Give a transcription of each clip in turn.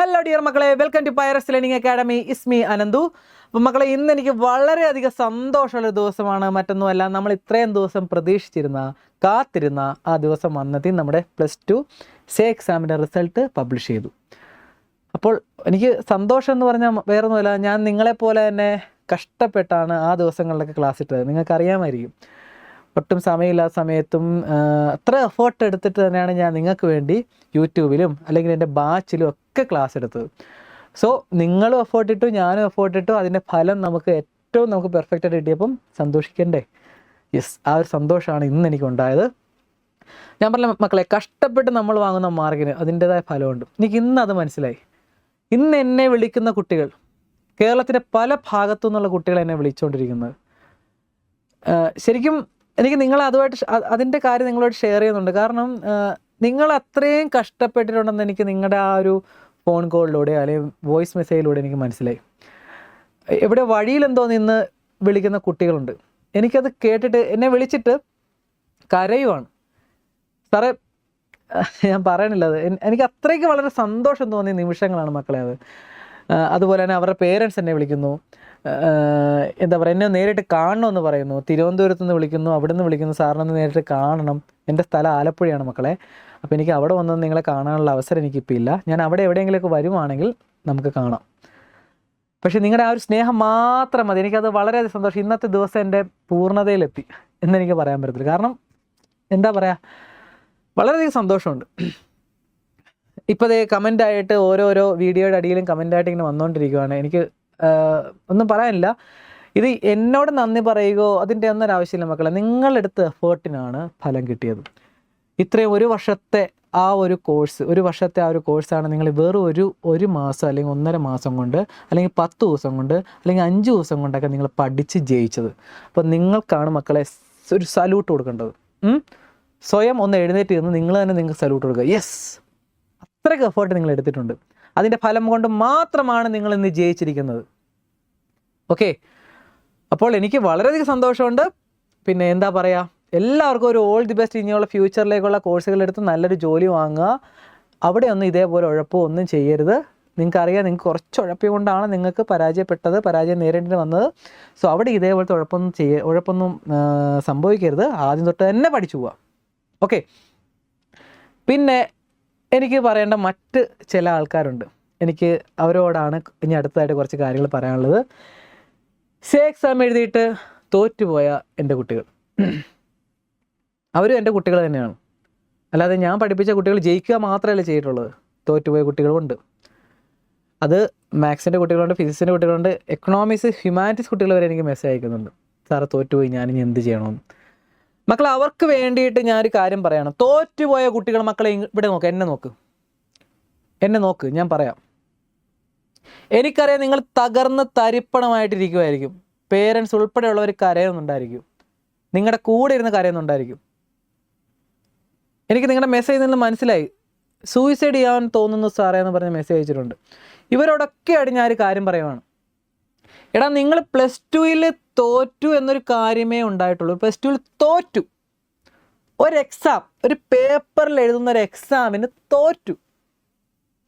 Hello dear മക്കളെ. Welcome to Pyrus learning academy ഇസ്മി അനന്തു അപ്പം മക്കളെ ഇന്ന് എനിക്ക് വളരെയധികം സന്തോഷമുള്ള ദിവസമാണ്. മറ്റൊന്നുമല്ല നമ്മൾ ഇത്രയും ദിവസം പ്രതീക്ഷിച്ചിരുന്ന കാത്തിരുന്ന ആ ദിവസം വന്നതിൽ നമ്മുടെ പ്ലസ് ടു സേ എക്സാമിന്റെ റിസൾട്ട് പബ്ലിഷ് ചെയ്തു. അപ്പോൾ എനിക്ക് സന്തോഷം എന്ന് പറഞ്ഞാൽ വേറൊന്നുമല്ല ഞാൻ നിങ്ങളെപ്പോലെ തന്നെ കഷ്ടപ്പെട്ടാണ് ആ ദിവസങ്ങളിലൊക്കെ ക്ലാസ് ഇട്ടത്. നിങ്ങൾക്കറിയാമായിരിക്കും. ഒട്ടും സമയമില്ലാത്ത സമയത്തും അത്ര എഫേർട്ട് എടുത്തിട്ട് തന്നെയാണ് ഞാൻ നിങ്ങൾക്ക് വേണ്ടി യൂട്യൂബിലും അല്ലെങ്കിൽ എന്റെ ബാച്ചിലും ഒക്കെ ക്ലാസ് എടുത്തത്. സോ നിങ്ങളും എഫേർട്ട് ഇട്ടു ഞാനും എഫേർട്ട് ഇട്ടു. അതിന്റെ ഫലം നമുക്ക് ഏറ്റവും നമുക്ക് പെർഫെക്റ്റ് ആയിട്ട് കിട്ടിയപ്പം സന്തോഷിക്കണ്ടേ? യെസ് ആ ഒരു സന്തോഷമാണ് ഇന്ന് എനിക്കുണ്ടായത്. ഞാൻ പറഞ്ഞ മക്കളെ കഷ്ടപ്പെട്ട് നമ്മൾ വാങ്ങുന്ന മാർഗിന് അതിന്റെതായ ഫലമുണ്ട്. എനിക്ക് ഇന്ന് അത് മനസ്സിലായി. ഇന്ന് എന്നെ വിളിക്കുന്ന കുട്ടികൾ കേരളത്തിന്റെ പല ഭാഗത്തു നിന്നുള്ള കുട്ടികൾ എന്നെ വിളിച്ചുകൊണ്ടിരിക്കുന്നത്. ശരിക്കും എനിക്ക് നിങ്ങൾ അതുമായിട്ട് അതിന്റെ കാര്യം നിങ്ങളോട് ഷെയർ ചെയ്യുന്നുണ്ട്. കാരണം നിങ്ങൾ അത്രയും കഷ്ടപ്പെട്ടിട്ടുണ്ടെന്ന് എനിക്ക് നിങ്ങളുടെ ആ ഒരു ഫോൺ കോളിലൂടെ അല്ലെങ്കിൽ വോയിസ് മെസ്സേജിലൂടെ എനിക്ക് മനസ്സിലായി. എവിടെ വഴിയിലെന്തോ നിന്ന് വിളിക്കുന്ന കുട്ടികളുണ്ട്. എനിക്കത് കേട്ടിട്ട് എന്നെ വിളിച്ചിട്ട് കരയുവാണ്. സാറേ ഞാൻ പറയണില്ല അത്. എനിക്ക് അത്രയ്ക്ക് വളരെ സന്തോഷം തോന്നിയ നിമിഷങ്ങളാണ് മക്കളെ അത്. അതുപോലെ തന്നെ അവരുടെ പേരൻസ് എന്നെ വിളിക്കുന്നു. എന്താ പറയുക എന്നെ നേരിട്ട് കാണണമെന്ന് പറയുന്നു. തിരുവനന്തപുരത്ത് നിന്ന് വിളിക്കുന്നു അവിടെ നിന്ന് വിളിക്കുന്നു സാറിനൊന്ന് നേരിട്ട് കാണണം. എന്റെ സ്ഥലം ആലപ്പുഴയാണ് മക്കളെ. അപ്പോൾ എനിക്ക് അവിടെ വന്നത് നിങ്ങളെ കാണാനുള്ള അവസരം എനിക്കിപ്പോൾ ഇല്ല. ഞാൻ അവിടെ എവിടെയെങ്കിലുമൊക്കെ വരുവാണെങ്കിൽ നമുക്ക് കാണാം. പക്ഷേ നിങ്ങളുടെ ആ ഒരു സ്നേഹം മാത്രം മതി. എനിക്കത് വളരെയധികം സന്തോഷം. ഇന്നത്തെ ദിവസം എന്റെ പൂർണതയിലെത്തി എന്നെനിക്ക് പറയാൻ പറ്റത്തില്ല. കാരണം എന്താ പറയുക വളരെയധികം സന്തോഷമുണ്ട്. ഇപ്പോൾ ദേ കമന്റ് ആയിട്ട് ഓരോരോ വീഡിയോയുടെ അടിയിലും കമന്റ് ആയിട്ട് ഇങ്ങനെ വന്നുകൊണ്ടിരിക്കുകയാണ് എനിക്ക് ഒന്നും പറയാനില്ല. ഇത് എന്നോട് നന്ദി പറയുകയോ അതിന്റെ ഒന്നും ആവശ്യമില്ല മക്കളെ. നിങ്ങളെടുത്ത എഫേർട്ടിനാണ് ഫലം കിട്ടിയത്. ഇത്രയും ഒരു വർഷത്തെ ആ ഒരു കോഴ്സ് ഒരു വർഷത്തെ ആ ഒരു കോഴ്സാണ് നിങ്ങൾ വെറും ഒരു ഒരു മാസം അല്ലെങ്കിൽ ഒന്നര മാസം കൊണ്ട് അല്ലെങ്കിൽ പത്ത് ദിവസം കൊണ്ട് അല്ലെങ്കിൽ അഞ്ച് ദിവസം കൊണ്ടൊക്കെ നിങ്ങൾ പഠിച്ച് ജയിച്ചത്. അപ്പോൾ നിങ്ങൾക്കാണ് മക്കളെ ഒരു സല്യൂട്ട് കൊടുക്കേണ്ടത്. സ്വയം ഒന്ന് എഴുന്നേറ്റ് നിന്ന് നിങ്ങൾ തന്നെ നിങ്ങൾക്ക് സല്യൂട്ട് കൊടുക്കുക. യെസ് അത്രയ്ക്ക് എഫേർട്ട് നിങ്ങൾ എടുത്തിട്ടുണ്ട്. അതിന്റെ ഫലം കൊണ്ട് മാത്രമാണ് നിങ്ങൾ ഇന്ന് ജയിച്ചിരിക്കുന്നത്. ഓക്കെ അപ്പോൾ എനിക്ക് വളരെയധികം സന്തോഷമുണ്ട്. പിന്നെ എന്താ പറയുക എല്ലാവർക്കും ഒരു ഓൾ ദി ബെസ്റ്റ് ഇനിയുള്ള ഫ്യൂച്ചറിലേക്കുള്ള കോഴ്സുകൾ എടുത്ത് നല്ലൊരു ജോലി വാങ്ങുക. അവിടെ ഒന്നും ഇതേപോലെ ഉഴപ്പോ ഒന്നും ചെയ്യരുത്. നിങ്ങൾക്കറിയാം നിങ്ങൾക്ക് കുറച്ച് ഉഴപ്പി കൊണ്ടാണ് നിങ്ങൾക്ക് പരാജയപ്പെട്ടത് പരാജയം നേരിടേണ്ടി വന്നത്. സോ അവിടെ ഇതേപോലത്തെ ഉഴപ്പൊന്നും ചെയ്യ ഉഴപ്പൊന്നും സംഭവിക്കരുത്. ആദ്യം തൊട്ട് തന്നെ പഠിച്ചു പോവാം. ഓക്കെ പിന്നെ എനിക്ക് പറയേണ്ട മറ്റ് ചില ആൾക്കാരുണ്ട്. എനിക്ക് അവരോടാണ് ഇനി അടുത്തതായിട്ട് കുറച്ച് കാര്യങ്ങൾ പറയാനുള്ളത്. സേ എക്സാം എഴുതിയിട്ട് തോറ്റുപോയ എന്റെ കുട്ടികൾ. അവരും എന്റെ കുട്ടികൾ തന്നെയാണ്. അല്ലാതെ ഞാൻ പഠിപ്പിച്ച കുട്ടികൾ ജയിക്കുക മാത്രമല്ല ചെയ്തിട്ടുള്ളത്. തോറ്റുപോയ കുട്ടികളുണ്ട് അത് മാത്സിന്റെ കുട്ടികളുണ്ട് ഫിസിക്സിന്റെ കുട്ടികളുണ്ട്. എക്കണോമിക്സ് ഹ്യൂമാനിറ്റീസ് കുട്ടികൾ വരെ എനിക്ക് മെസ്സേജ് അയക്കുന്നുണ്ട്. സാറ് തോറ്റുപോയി. ഞാനിനി എന്ത് ചെയ്യണമെന്ന്? മക്കളെ അവർക്ക് വേണ്ടിയിട്ട് ഞാനൊരു കാര്യം പറയണം. തോറ്റുപോയ കുട്ടികൾ മക്കളെ ഇവിടെ നോക്ക് എന്നെ നോക്ക്. എന്നെ നോക്ക് ഞാൻ പറയാം. എനിക്കറിയാം നിങ്ങൾ തകർന്ന് തരിപ്പണമായിട്ടിരിക്കുമായിരിക്കും പേരൻസ് ഉൾപ്പെടെയുള്ളവർ കരയുന്നുണ്ടായിരിക്കും. നിങ്ങളുടെ കൂടെ ഇരുന്ന് കരയുന്നുണ്ടായിരിക്കും. എനിക്ക് നിങ്ങളുടെ മെസ്സേജ് നിന്ന് മനസ്സിലായി. സൂയിസൈഡ് ചെയ്യാൻ തോന്നുന്നു സാറേ എന്ന് പറഞ്ഞ് മെസ്സേജ് അയച്ചിട്ടുണ്ട്. ഇവരോടൊക്കെയായിട്ട് ഞാനൊരു കാര്യം പറയുവാണ്. എടാ നിങ്ങൾ പ്ലസ് ടുവിൽ തോറ്റു എന്നൊരു കാര്യമേ ഉണ്ടായിട്ടുള്ളൂ. പ്ലസ് ടുവിൽ തോറ്റു. ഒരു എക്സാം ഒരു പേപ്പറിൽ എഴുതുന്ന ഒരു എക്സാമിന് തോറ്റു.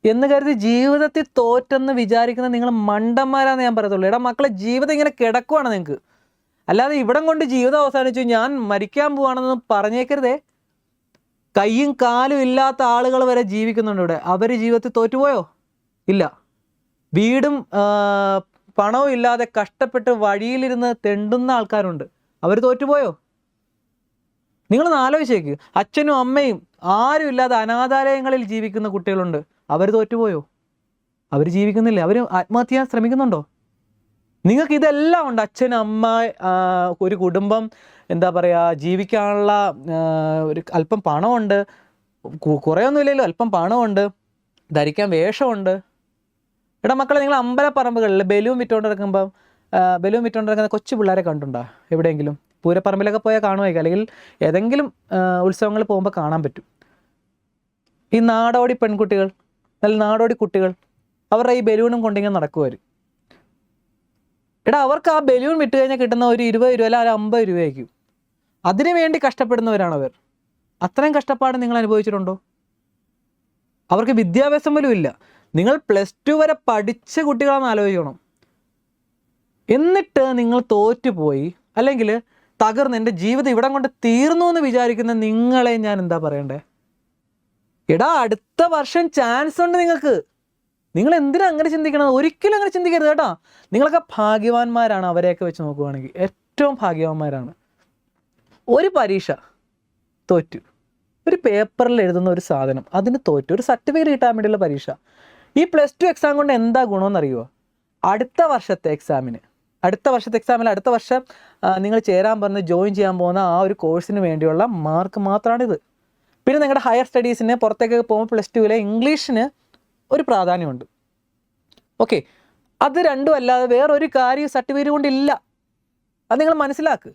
എന്ന് കരുതി ജീവിതത്തിൽ തോറ്റെന്ന് വിചാരിക്കുന്ന നിങ്ങൾ മണ്ടന്മാരാന്ന് ഞാൻ പറയത്തുള്ളൂ. എടാ മക്കളെ ജീവിതം ഇങ്ങനെ കിടക്കുവാണ് നിങ്ങൾക്ക് അല്ലാതെ ഇവിടം കൊണ്ട് ജീവിതം അവസാനിച്ചു ഞാൻ മരിക്കാൻ പോവാണെന്ന് പറഞ്ഞേക്കരുതേ. കൈയും കാലും ഇല്ലാത്ത ആളുകൾ വരെ ജീവിക്കുന്നുണ്ട് ഇവിടെ. അവർ ജീവിതത്തിൽ തോറ്റുപോയോ? ഇല്ല. വീടും പണവും ഇല്ലാതെ കഷ്ടപ്പെട്ട് വഴിയിലിരുന്ന് തെണ്ടുന്ന ആൾക്കാരുണ്ട്. അവർ തോറ്റുപോയോ? നിങ്ങളൊന്ന് ആലോചിച്ചേക്ക് അച്ഛനും അമ്മയും ആരും ഇല്ലാതെ അനാഥാലയങ്ങളിൽ ജീവിക്കുന്ന കുട്ടികളുണ്ട്. അവർ തോറ്റുപോയോ? അവർ ജീവിക്കുന്നില്ല. അവർ ആത്മഹത്യ ശ്രമിക്കുന്നുണ്ടോ? നിങ്ങൾക്ക് ഇതെല്ലാം ഉണ്ട്. അച്ഛൻ അമ്മ ഒരു കുടുംബം എന്താ പറയുക ജീവിക്കാനുള്ള ഒരു അല്പം പണമുണ്ട്. കുറേ കുറേയൊന്നും ഇല്ലല്ലോ. അല്പം പണമുണ്ട്. ധരിക്കാൻ വേഷമുണ്ട്. എടാ മക്കളെ നിങ്ങൾ അമ്പലപ്പറമ്പുകളിൽ ബലൂൺ നടക്കുമ്പം ബലൂൺ വിറ്റുകൊണ്ട് നടക്കുന്ന കൊച്ചു പിള്ളേരെ കണ്ടുണ്ടോ? എവിടെയെങ്കിലും? പൂരപ്പറമ്പിലൊക്കെ പോയാൽ കാണുമായിരിക്കും. അല്ലെങ്കിൽ ഏതെങ്കിലും ഉത്സവങ്ങൾ പോകുമ്പോൾ കാണാൻ പറ്റും. ഈ നാടോടി പെൺകുട്ടികൾ അല്ലെങ്കിൽ നാടോടി കുട്ടികൾ അവരുടെ ഈ ബലൂണും കൊണ്ടിങ്ങനെ നടക്കുമാർ എടാ അവർക്ക് ആ ബലൂൺ വിട്ട് കഴിഞ്ഞാൽ കിട്ടുന്ന ഒരു ഇരുപത് രൂപ അല്ല ഒരു അമ്പത് രൂപയായിരിക്കും. അതിനു വേണ്ടി കഷ്ടപ്പെടുന്നവരാണ് അവർ. അത്രയും കഷ്ടപ്പാട് നിങ്ങൾ അനുഭവിച്ചിട്ടുണ്ടോ? അവർക്ക് വിദ്യാഭ്യാസം പോലും ഇല്ല. നിങ്ങൾ പ്ലസ് ടു വരെ പഠിച്ച കുട്ടികളാണെന്ന് ആലോചിക്കണം. എന്നിട്ട് നിങ്ങൾ തോറ്റുപോയി. അല്ലെങ്കിൽ തകർന്ന് എന്റെ ജീവിതം ഇവിടം കൊണ്ട് തീർന്നു എന്ന് വിചാരിക്കുന്ന നിങ്ങളെ ഞാൻ എന്താ പറയണ്ടേ? എടാ അടുത്ത വർഷം ചാൻസ് ഉണ്ട് നിങ്ങൾക്ക്. നിങ്ങൾ എന്തിനാ അങ്ങനെ ചിന്തിക്കണം ഒരിക്കലും അങ്ങനെ ചിന്തിക്കരുത് കേട്ടോ. നിങ്ങളൊക്കെ ഭാഗ്യവാന്മാരാണ് അവരെയൊക്കെ വെച്ച് നോക്കുകയാണെങ്കിൽ ഏറ്റവും ഭാഗ്യവാന്മാരാണ്. ഒരു പരീക്ഷ തോറ്റു. ഒരു പേപ്പറിൽ എഴുതുന്ന ഒരു സാധനം. അതിന് തോറ്റു. ഒരു സർട്ടിഫിക്കറ്റ് കിട്ടാൻ വേണ്ടിയുള്ള പരീക്ഷ. ഈ പ്ലസ് ടു എക്സാം കൊണ്ട് എന്താ ഗുണമെന്നറിയുമോ അടുത്ത വർഷത്തെ എക്സാമിന് അടുത്ത വർഷത്തെ എക്സാമിൽ അടുത്ത വർഷം നിങ്ങൾ ചേരാൻ പറഞ്ഞ് ജോയിൻ ചെയ്യാൻ പോകുന്ന ആ ഒരു കോഴ്സിന് വേണ്ടിയുള്ള മാർക്ക് മാത്രമാണിത് പിന്നെ നിങ്ങളുടെ ഹയർ സ്റ്റഡീസിന് പുറത്തേക്കൊക്കെ പോകുമ്പോൾ പ്ലസ് ടുവിലെ ഇംഗ്ലീഷിന് ഒരു പ്രാധാന്യമുണ്ട്. ഓക്കെ അത് രണ്ടും അല്ലാതെ വേറൊരു കാര്യം സർട്ടിഫിക്കറ്റ് കൊണ്ടില്ല അത് നിങ്ങൾ മനസ്സിലാക്ക്.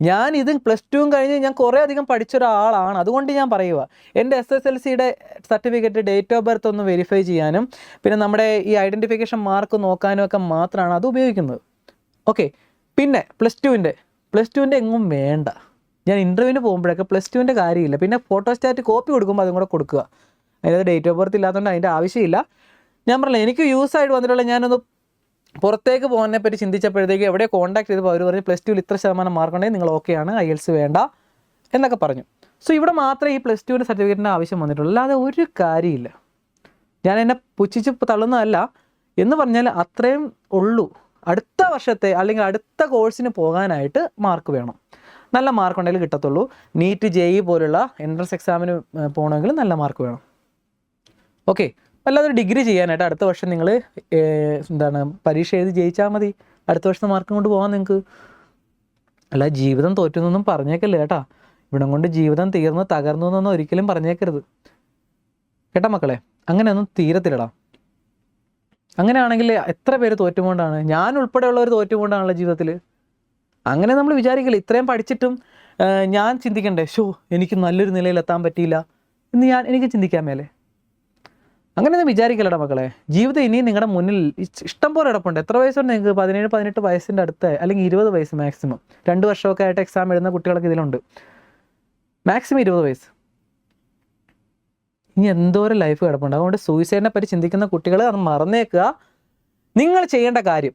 ഞാൻ ഇത് പ്ലസ് ടുവും കഴിഞ്ഞ് ഞാൻ കുറേ അധികം പഠിച്ച ഒരാളാണ്. അതുകൊണ്ട് ഞാൻ പറയുക എന്റെ എസ് എസ് എൽ സിയുടെ സർട്ടിഫിക്കറ്റ് ഡേറ്റ് ഓഫ് ബർത്ത് ഒന്ന് വെരിഫൈ ചെയ്യാനും പിന്നെ നമ്മുടെ ഈ ഐഡന്റിഫിക്കേഷൻ മാർക്ക് നോക്കാനും ഒക്കെ മാത്രമാണ് അത് ഉപയോഗിക്കുന്നത്. ഓക്കെ പിന്നെ പ്ലസ് ടുവിന്റെ പ്ലസ് ടുവിന്റെ എങ്ങും വേണ്ട. ഞാൻ ഇന്റർവ്യൂവിന് പോകുമ്പോഴൊക്കെ പ്ലസ് ടുവിന്റെ കാര്യമില്ല. പിന്നെ ഫോട്ടോസ്റ്റാറ്റ് കോപ്പി കൊടുക്കുമ്പോൾ അതും കൂടെ കൊടുക്കുക. അതിനകത്ത് ഡേറ്റ് ഓഫ് ബർത്ത് ഇല്ലാത്തതുകൊണ്ട് അതിന്റെ ആവശ്യമില്ല. ഞാൻ പറഞ്ഞില്ല എനിക്ക് യൂസ് ആയിട്ട് വന്നിട്ടുള്ള ഞാനൊന്ന് പുറത്തേക്ക് പോകുന്നതിനെ പറ്റി ചിന്തിച്ചപ്പോഴത്തേക്ക് എവിടെ കോൺടാക്ട് ചെയ്തപ്പോൾ അവർ പറഞ്ഞു പ്ലസ് ടുവിൽ ഇത്ര ശതമാനം മാർക്ക് ഉണ്ടെങ്കിൽ നിങ്ങൾ ഓക്കെയാണ് ഐ എൽസ് വേണ്ട എന്നൊക്കെ പറഞ്ഞു. സോ ഇവിടെ മാത്രമേ ഈ പ്ലസ് ടുവിന്റെ സർട്ടിഫിക്കറ്റിന്റെ ആവശ്യം വന്നിട്ടുള്ളൂ. അല്ലാതെ ഒരു കാര്യമില്ല. ഞാൻ എന്നെ പുച്ഛിച്ച് തള്ളുന്നതല്ല. എന്ന് പറഞ്ഞാൽ അത്രയും ഉള്ളൂ. അടുത്ത വർഷത്തെ അല്ലെങ്കിൽ അടുത്ത കോഴ്സിന് പോകാനായിട്ട് മാർക്ക് വേണം. നല്ല മാർക്ക് ഉണ്ടെങ്കിൽ കിട്ടത്തുള്ളൂ. നീറ്റ് ജെ ഇ പോലുള്ള എൻട്രൻസ് എക്സാമിന് പോകണമെങ്കിൽ നല്ല മാർക്ക് വേണം. ഓക്കെ അല്ലാതെ ഒരു ഡിഗ്രി ചെയ്യാനായിട്ട് അടുത്ത വർഷം നിങ്ങൾ എന്താണ് പരീക്ഷ എഴുതി ജയിച്ചാൽ മതി. അടുത്ത വർഷം മാർക്ക് കൊണ്ട് പോകാൻ നിങ്ങൾക്ക് അല്ല ജീവിതം തോറ്റുന്നൊന്നും പറഞ്ഞേക്കല്ലേ കേട്ടാ. ഇവിടം കൊണ്ട് ജീവിതം തീർന്ന് തകർന്നു എന്നൊന്നും ഒരിക്കലും പറഞ്ഞേക്കരുത്. കേട്ടാ മക്കളെ? അങ്ങനെയൊന്നും തീരത്തില്ലടാ. അങ്ങനെയാണെങ്കിൽ എത്ര പേര് തോറ്റുകൊണ്ടാണ്? ഞാൻ ഉൾപ്പെടെയുള്ളവർ തോറ്റുകൊണ്ടാണല്ലോ ജീവിതത്തിൽ അങ്ങനെ നമ്മൾ വിചാരിക്കില്ല ഇത്രയും പഠിച്ചിട്ടും ഞാൻ ചിന്തിക്കണ്ടേ ഷോ എനിക്ക് നല്ലൊരു നിലയിൽ എത്താൻ പറ്റിയില്ല എന്ന് ഞാൻ എനിക്ക് ചിന്തിക്കാൻ മേലെ. അങ്ങനെയൊന്നും വിചാരിക്കലട മക്കളെ. ജീവിതം ഇനിയും നിങ്ങളുടെ മുന്നിൽ ഇഷ്ടം പോലെ കിടപ്പുണ്ട്. എത്ര വയസ്സുണ്ട് നിങ്ങൾക്ക്? പതിനേഴ് പതിനെട്ട് വയസ്സിന്റെ അടുത്ത് അല്ലെങ്കിൽ ഇരുപത് വയസ്സ് മാക്സിമം രണ്ട് വർഷമൊക്കെ ആയിട്ട് എക്സാം എഴുതുന്ന കുട്ടികളൊക്കെ ഇതിലുണ്ട്. മാക്സിമം ഇരുപത് വയസ്സ്. ഇനി എന്തോരം ലൈഫ് കിടപ്പുണ്ട്. അതുകൊണ്ട് സൂയിസൈഡിനെ പറ്റി ചിന്തിക്കുന്ന കുട്ടികൾ അത് മറന്നേക്കുക. നിങ്ങൾ ചെയ്യേണ്ട കാര്യം.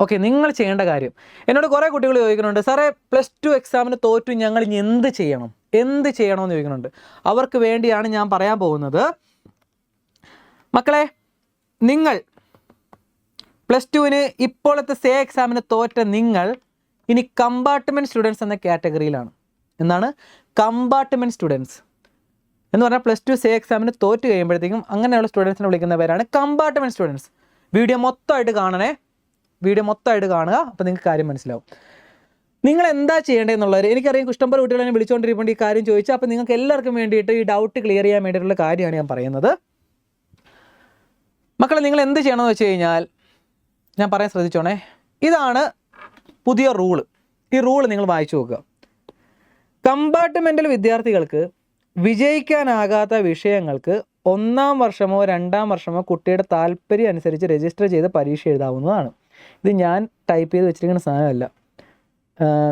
ഓക്കെ നിങ്ങൾ ചെയ്യേണ്ട കാര്യം. എന്നോട് കുറേ കുട്ടികൾ ചോദിക്കുന്നുണ്ട് സാറേ പ്ലസ് ടു എക്സാമിന് തോറ്റു ഞങ്ങൾ ഇനി എന്ത് ചെയ്യണം? എന്ത് ചെയ്യണമെന്ന് ചോദിക്കുന്നുണ്ട്. അവർക്ക് വേണ്ടിയാണ് ഞാൻ പറയാൻ പോകുന്നത്. മക്കളെ നിങ്ങൾ പ്ലസ് ടുവിന് ഇപ്പോഴത്തെ സേ എക്സാമിന് തോറ്റ നിങ്ങൾ ഇനി കമ്പാർട്ട്മെന്റ് സ്റ്റുഡൻസ് എന്ന കാറ്റഗറിയിലാണ് എന്നാണ് കമ്പാർട്ട്മെന്റ് സ്റ്റുഡൻസ് എന്ന് പറഞ്ഞാൽ പ്ലസ് ടു സേ എക്സാമിന് തോറ്റ് കഴിയുമ്പോഴത്തേക്കും അങ്ങനെയുള്ള സ്റ്റുഡൻസിനെ വിളിക്കുന്ന പേരാണ് കമ്പാർട്ട്മെന്റ് സ്റ്റുഡൻസ് വീഡിയോ മൊത്തമായിട്ട് കാണണേ. വീഡിയോ മൊത്തമായിട്ട് കാണുക അപ്പോൾ നിങ്ങൾക്ക് കാര്യം മനസ്സിലാവും. നിങ്ങൾ എന്താ ചെയ്യേണ്ടതെന്നുള്ളവർ എനിക്കറിയാം. ഇഷ്ടംപോലെ കുട്ടികളെ വിളിച്ചുകൊണ്ടിരിക്കുമ്പോൾ ഈ കാര്യം ചോദിച്ചാൽ അപ്പോൾ നിങ്ങൾക്ക് എല്ലാവർക്കും വേണ്ടിയിട്ട് ഈ ഡൗട്ട് ക്ലിയർ ചെയ്യാൻ വേണ്ടിയിട്ടുള്ള കാര്യമാണ് ഞാൻ പറയുന്നത്. മക്കളെ നിങ്ങൾ എന്ത് ചെയ്യണമെന്ന് വെച്ച് കഴിഞ്ഞാൽ ഞാൻ പറയാൻ ശ്രദ്ധിച്ചോണേ. ഇതാണ് പുതിയ റൂൾ. ഈ റൂൾ നിങ്ങൾ വായിച്ചു നോക്കുക. കമ്പാർട്ട്മെന്റൽ വിദ്യാർത്ഥികൾക്ക് വിജയിക്കാനാകാത്ത വിഷയങ്ങൾക്ക് ഒന്നാം വർഷമോ രണ്ടാം വർഷമോ കുട്ടിയുടെ താല്പര്യം അനുസരിച്ച് രജിസ്റ്റർ ചെയ്ത് പരീക്ഷ എഴുതാവുന്നതാണ്. ഇത് ഞാൻ ടൈപ്പ് ചെയ്ത് വെച്ചിരിക്കുന്ന സാധനമല്ല.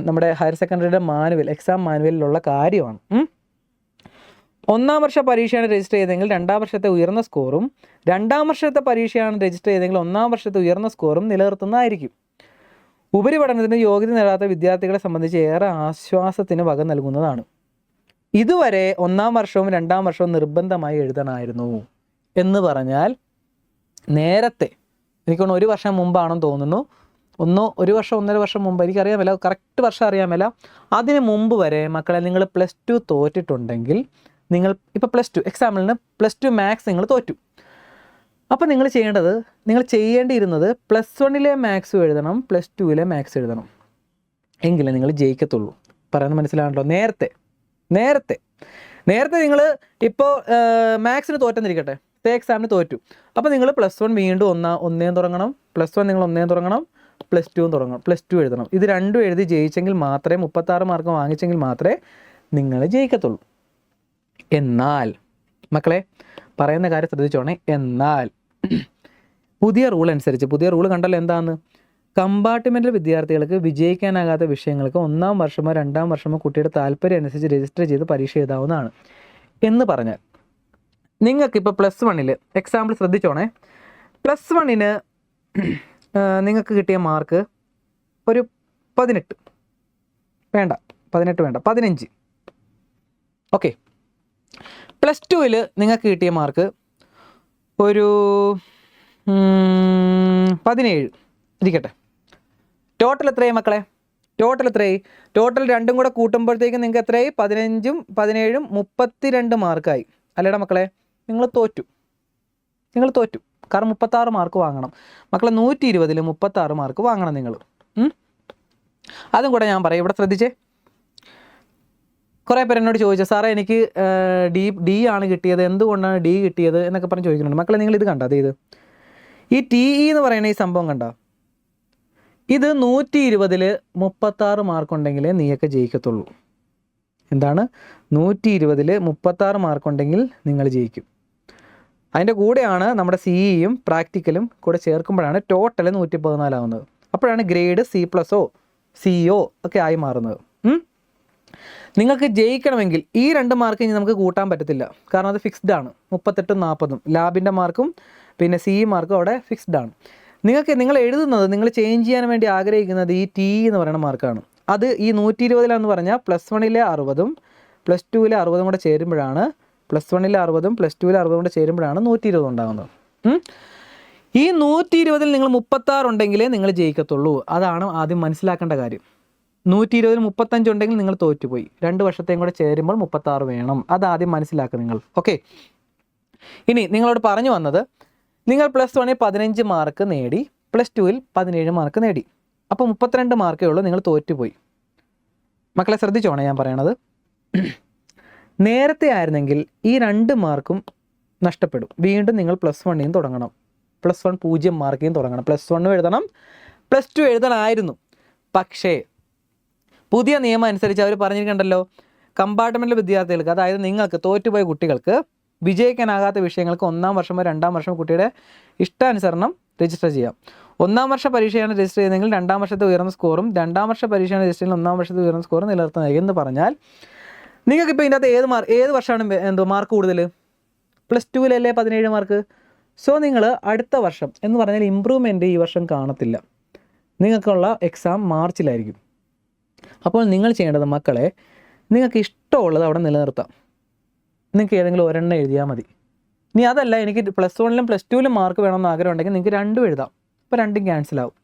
നമ്മുടെ ഹയർ സെക്കൻഡറിയുടെ മാനുവൽ എക്സാം മാനുവലിലുള്ള കാര്യമാണ്. ഒന്നാം വർഷ പരീക്ഷയാണ് രജിസ്റ്റർ ചെയ്തതെങ്കിൽ രണ്ടാം വർഷത്തെ ഉയർന്ന സ്കോറും രണ്ടാം വർഷത്തെ പരീക്ഷയാണ് രജിസ്റ്റർ ചെയ്തതെങ്കിൽ ഒന്നാം വർഷത്തെ ഉയർന്ന സ്കോറും നിലനിർത്തുന്നതായിരിക്കും. ഉപരിപഠനത്തിന് യോഗ്യത നേടാത്ത വിദ്യാർത്ഥികളെ സംബന്ധിച്ച് ഏറെ ആശ്വാസത്തിന് വക നൽകുന്നതാണ്. ഇതുവരെ ഒന്നാം വർഷവും രണ്ടാം വർഷവും നിർബന്ധമായി എഴുതണമായിരുന്നു എന്ന് പറഞ്ഞാൽ നേരത്തെ എനിക്കൊന്ന് ഒരു വർഷം മുമ്പാണെന്ന് തോന്നുന്നു. ഒന്നോ ഒരു വർഷം ഒന്നര വർഷം മുമ്പ് എനിക്കറിയാമല്ല കറക്റ്റ് വർഷം അറിയാമല്ല. അതിന് മുമ്പ് വരെ മക്കളെ നിങ്ങൾ പ്ലസ് ടു തോറ്റിട്ടുണ്ടെങ്കിൽ നിങ്ങൾ ഇപ്പോൾ പ്ലസ് ടു എക്സാമ്പിളിന് പ്ലസ് ടു മാത്സ് നിങ്ങൾ തോറ്റു. അപ്പോൾ നിങ്ങൾ ചെയ്യേണ്ടത് നിങ്ങൾ ചെയ്യേണ്ടിയിരുന്നത് പ്ലസ് വണ്ണിലെ മാത്സും എഴുതണം പ്ലസ് ടുവിലെ മാത്സ് എഴുതണം. എങ്കിലേ നിങ്ങൾ ജയിക്കത്തുള്ളൂ. പറയുന്നത് മനസ്സിലാണല്ലോ? നേരത്തെ നേരത്തെ നേരത്തെ നിങ്ങൾ ഇപ്പോൾ മാത്സിന് തോറ്റെന്നിരിക്കട്ടെ. സേ എക്സാമിന് തോറ്റു. അപ്പോൾ നിങ്ങൾ പ്ലസ് വൺ വീണ്ടും ഒന്നാ ഒന്നേം തുടങ്ങണം. പ്ലസ് വൺ നിങ്ങൾ ഒന്നേം തുടങ്ങണം. പ്ലസ് ടുവും തുടങ്ങണം. പ്ലസ് ടു എഴുതണം. ഇത് രണ്ടും എഴുതി ജയിച്ചെങ്കിൽ മാത്രമേ മുപ്പത്താറ് മാർക്ക് വാങ്ങിച്ചെങ്കിൽ മാത്രമേ നിങ്ങൾ ജയിക്കത്തുള്ളൂ. എന്നാൽ മക്കളെ പറയുന്ന കാര്യം ശ്രദ്ധിച്ചോണേ. എന്നാൽ പുതിയ റൂൾ അനുസരിച്ച് പുതിയ റൂൾ കണ്ടല്ലോ എന്താന്ന്? കമ്പാർട്ട്മെന്റിൽ വിദ്യാർത്ഥികൾക്ക് വിജയിക്കാനാകാത്ത വിഷയങ്ങൾക്ക് ഒന്നാം വർഷമോ രണ്ടാം വർഷമോ കുട്ടിയുടെ താല്പര്യം അനുസരിച്ച് രജിസ്റ്റർ ചെയ്ത് പരീക്ഷ എഴുതാവുന്നതാണ്. എന്ന് പറഞ്ഞാൽ നിങ്ങൾക്കിപ്പോൾ പ്ലസ് വണ്ണിൽ എക്സാമ്പിൾ ശ്രദ്ധിച്ചോണേ. പ്ലസ് വണ്ണിന് നിങ്ങൾക്ക് കിട്ടിയ മാർക്ക് ഒരു പതിനെട്ട്. വേണ്ട പതിനെട്ട് വേണ്ട പതിനഞ്ച്. ഓക്കെ പ്ലസ് ടുവിൽ നിങ്ങൾക്ക് കിട്ടിയ മാർക്ക് ഒരു പതിനേഴ്. ഇരിക്കട്ടെ. ടോട്ടൽ എത്രയായി മക്കളെ? ടോട്ടൽ എത്രയായി? ടോട്ടൽ രണ്ടും കൂടെ കൂട്ടുമ്പോഴത്തേക്കും നിങ്ങൾക്ക് എത്രയായി? പതിനഞ്ചും പതിനേഴും മുപ്പത്തി രണ്ട് മാർക്കായി. അല്ലേടാ മക്കളെ? നിങ്ങൾ തോറ്റു. നിങ്ങൾ തോറ്റു. കാരണം മുപ്പത്താറ് മാർക്ക് വാങ്ങണം. മക്കളെ നൂറ്റി ഇരുപതിൽ മുപ്പത്താറ് മാർക്ക് വാങ്ങണം നിങ്ങൾ. അതും കൂടെ ഞാൻ പറയാം. ഇവിടെ ശ്രദ്ധിച്ചേ. കുറേ പേര് എന്നോട് ചോദിച്ചു സാറേ എനിക്ക് ഡി ഡി ആണ് കിട്ടിയത് എന്തുകൊണ്ടാണ് ഡി കിട്ടിയത്? എന്നൊക്കെ പറഞ്ഞ് ചോദിക്കുന്നുണ്ട്. മക്കളെ നിങ്ങൾ ഇത് കണ്ടോ? ഇത്. ഈ ടി ഇ എന്ന് പറയുന്ന ഈ സംഭവം കണ്ടോ? ഇത് നൂറ്റി ഇരുപതിൽ മുപ്പത്താറ് മാർക്ക് ഉണ്ടെങ്കിലേ നീയൊക്കെ ജയിക്കത്തുള്ളൂ. എന്താണ്? നൂറ്റി ഇരുപതിൽ മുപ്പത്താറ് മാർക്ക് ഉണ്ടെങ്കിൽ നിങ്ങൾ ജയിക്കും. അതിന്റെ കൂടെയാണ് നമ്മുടെ സിഇയും പ്രാക്ടിക്കലും കൂടെ ചേർക്കുമ്പോഴാണ് ടോട്ടൽ നൂറ്റി പതിനാലാവുന്നത് അപ്പോഴാണ് ഗ്രേഡ് സി പ്ലസോ സിഇഒ ഒക്കെ ആയി മാറുന്നത്? നിങ്ങൾക്ക് ജയിക്കണമെങ്കിൽ ഈ രണ്ട് മാർക്ക് ഇനി നമുക്ക് കൂട്ടാൻ പറ്റത്തില്ല. കാരണം അത് ഫിക്സ്ഡ് ആണ്. മുപ്പത്തെട്ടും നാൽപ്പതും ലാബിന്റെ മാർക്കും പിന്നെ സി മാർക്കും അവിടെ ഫിക്സ്ഡ് ആണ്. നിങ്ങൾക്ക് നിങ്ങൾ എഴുതുന്നത് നിങ്ങൾ ചേഞ്ച് ചെയ്യാൻ വേണ്ടി ആഗ്രഹിക്കുന്നത് ഈ ടി എന്ന് പറയുന്ന മാർക്കാണ് അത് ഈ നൂറ്റി ഇരുപതിലാന്ന് പറഞ്ഞാൽ പ്ലസ് വണ്ണിലെ അറുപതും പ്ലസ് ടുവിലെ അറുപതും കൂടെ ചേരുമ്പോഴാണ് പ്ലസ് വണ്ണിലെ അറുപതും പ്ലസ് ടുവിലെ അറുപതും കൂടെ ചേരുമ്പോഴാണ് നൂറ്റി ഇരുപത് ഉണ്ടാകുന്നത് ഈ നൂറ്റി ഇരുപതിൽ നിങ്ങൾ മുപ്പത്താറുണ്ടെങ്കിലേ നിങ്ങൾ ജയിക്കത്തുള്ളൂ. അതാണ് ആദ്യം മനസ്സിലാക്കേണ്ട കാര്യം. നൂറ്റി ഇരുപതിൽ മുപ്പത്തഞ്ച് ഉണ്ടെങ്കിൽ നിങ്ങൾ തോറ്റുപോയി. രണ്ട് വർഷത്തെയും കൂടെ ചേരുമ്പോൾ മുപ്പത്താറ് വേണം. അത് ആദ്യം മനസ്സിലാക്കുക നിങ്ങൾ. ഓക്കെ? ഇനി നിങ്ങളോട് പറഞ്ഞു വന്നത് നിങ്ങൾ പ്ലസ് വണ്ണിൽ പതിനഞ്ച് മാർക്ക് നേടി പ്ലസ് ടുവിൽ പതിനേഴ് മാർക്ക് നേടി. അപ്പോൾ മുപ്പത്തിരണ്ട് മാർക്കേ ഉള്ളൂ നിങ്ങൾ തോറ്റുപോയി. മക്കളെ ശ്രദ്ധിച്ചോണേ ഞാൻ പറയണത്. നേരത്തെ ആയിരുന്നെങ്കിൽ ഈ രണ്ട് മാർക്കും നഷ്ടപ്പെടും. വീണ്ടും നിങ്ങൾ പ്ലസ് വണ്ണിൽ നിന്ന് തുടങ്ങണം. പ്ലസ് വൺ പൂജ്യം മാർക്കിൽ നിന്ന് തുടങ്ങണം. പ്ലസ് വണ്ണും എഴുതണം. പ്ലസ് ടു എഴുതണമായിരുന്നു പക്ഷേ പുതിയ നിയമം അനുസരിച്ച് അവർ പറഞ്ഞിരിക്കണ്ടല്ലോ. കമ്പാർട്ട്മെന്റിലെ വിദ്യാർത്ഥികൾക്ക് അതായത് നിങ്ങൾക്ക് തോറ്റുപോയ കുട്ടികൾക്ക് വിജയിക്കാനാകാത്ത വിഷയങ്ങൾക്ക് ഒന്നാം വർഷമോ രണ്ടാം വർഷമോ കുട്ടിയുടെ ഇഷ്ടാനുസരണം രജിസ്റ്റർ ചെയ്യാം. ഒന്നാം വർഷ പരീക്ഷയാണ് രജിസ്റ്റർ ചെയ്യുന്നതെങ്കിൽ രണ്ടാം വർഷത്തെ ഉയർന്ന സ്കോറും രണ്ടാം വർഷ പരീക്ഷയാണ് രജിസ്റ്റർ ചെയ്യുന്ന ഒന്നാം വർഷത്തെ ഉയർന്ന സ്കോറും നിലനിർത്തുന്നത് എന്ന് പറഞ്ഞാൽ നിങ്ങൾക്ക് ഇപ്പോൾ ഇതിന്റെ അകത്ത് ഏത് മാർക്ക് ഏത് വർഷമാണ് എന്തോ മാർക്ക് കൂടുതൽ? പ്ലസ് ടുവിലല്ലേ പതിനേഴ് മാർക്ക്? സോ നിങ്ങൾ അടുത്ത വർഷം എന്ന് പറഞ്ഞാൽ ഇമ്പ്രൂവ്മെന്റ് ഈ വർഷം കാണത്തില്ല. നിങ്ങൾക്കുള്ള എക്സാം മാർച്ചിലായിരിക്കും. അപ്പോൾ നിങ്ങൾ ചെയ്യേണ്ടത് മക്കളെ നിങ്ങൾക്ക് ഇഷ്ടമുള്ളത് അവിടെ നിലനിർത്താം. നിങ്ങൾക്ക് ഏതെങ്കിലും ഒരെണ്ണം എഴുതിയാൽ മതി. ഇനി അതല്ല എനിക്ക് പ്ലസ് വണ്ണിലും പ്ലസ് ടുവിലും മാർക്ക് വേണമെന്ന് ആഗ്രഹം ഉണ്ടെങ്കിൽ നിങ്ങൾക്ക് രണ്ടും എഴുതാം. അപ്പോൾ രണ്ടും ക്യാൻസൽ ആവും.